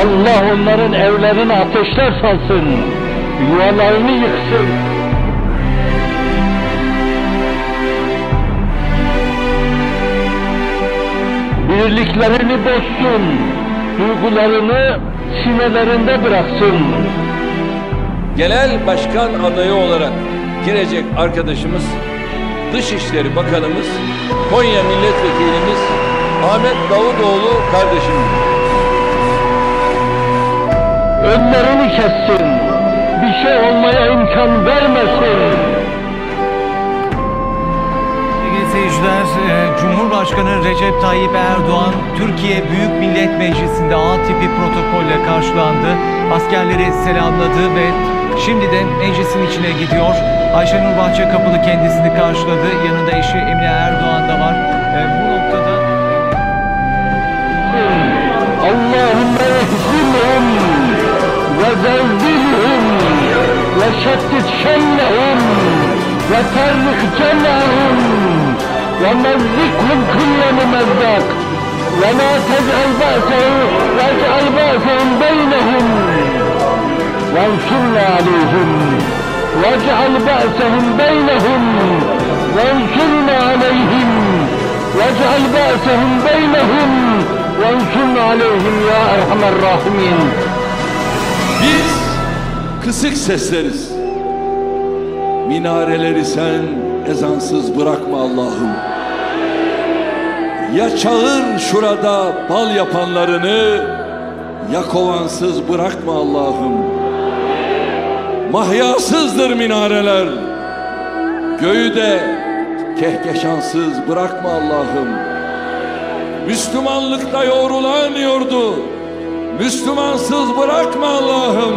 Allah onların evlerine ateşler salsın. Yuvalarını yıksın. Birliklerini bozsun. Duygularını sinelerinde bıraksın. Genel başkan adayı olarak girecek arkadaşımız Dışişleri Bakanımız Konya Milletvekilimiz Ahmet Davutoğlu kardeşimiz. Önlerini kessin. Bir şey olmaya imkan vermesin. Seyirciler, e, Cumhurbaşkanı Recep Tayyip Erdoğan Türkiye Büyük Millet Meclisi'nde A tipi protokolle karşılandı. Askerleri selamladı ve şimdi de meclisin içine gidiyor. Ayşenur Bahçe Kapılı kendisini karşıladı. Yanında eşi Emine Erdoğan da var. E, Bu noktada وشتت شملهم وفرق جمعهم ومزقهم كل ممزق ولا تجعل بأسهم واجعل بأسهم بينهم. وانصرنا عليهم. واجعل بأسهم بينهم. وانصرنا عليهم. واجعل بأسهم بينهم. وانصرنا عليهم يا أرحم الراحمين. Kısık sesleriz. Minareleri sen ezansız bırakma Allah'ım. Ya çağır şurada bal yapanlarını, ya kovansız bırakma Allah'ım. Mahyasızdır minareler. Göğü de kehkeşansız bırakma Allah'ım. Müslümanlıkta yoğrulan yurdu Müslümansız bırakma Allah'ım.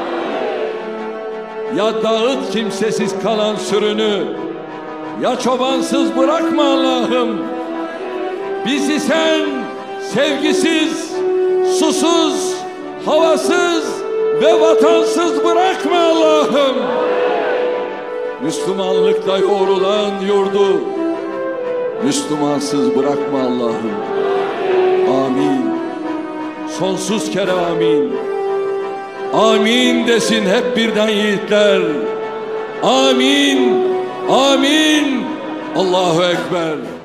Ya dağıt kimsesiz kalan sürünü, ya çobansız bırakma Allah'ım. Bizi sen sevgisiz, susuz, havasız ve vatansız bırakma Allah'ım. Müslümanlıkla yoğrulan yurdu, Müslümansız bırakma Allah'ım. Amin. Sonsuz kere amin. Amin desin hep birden yiğitler. Amin. Amin. Allahu Ekber.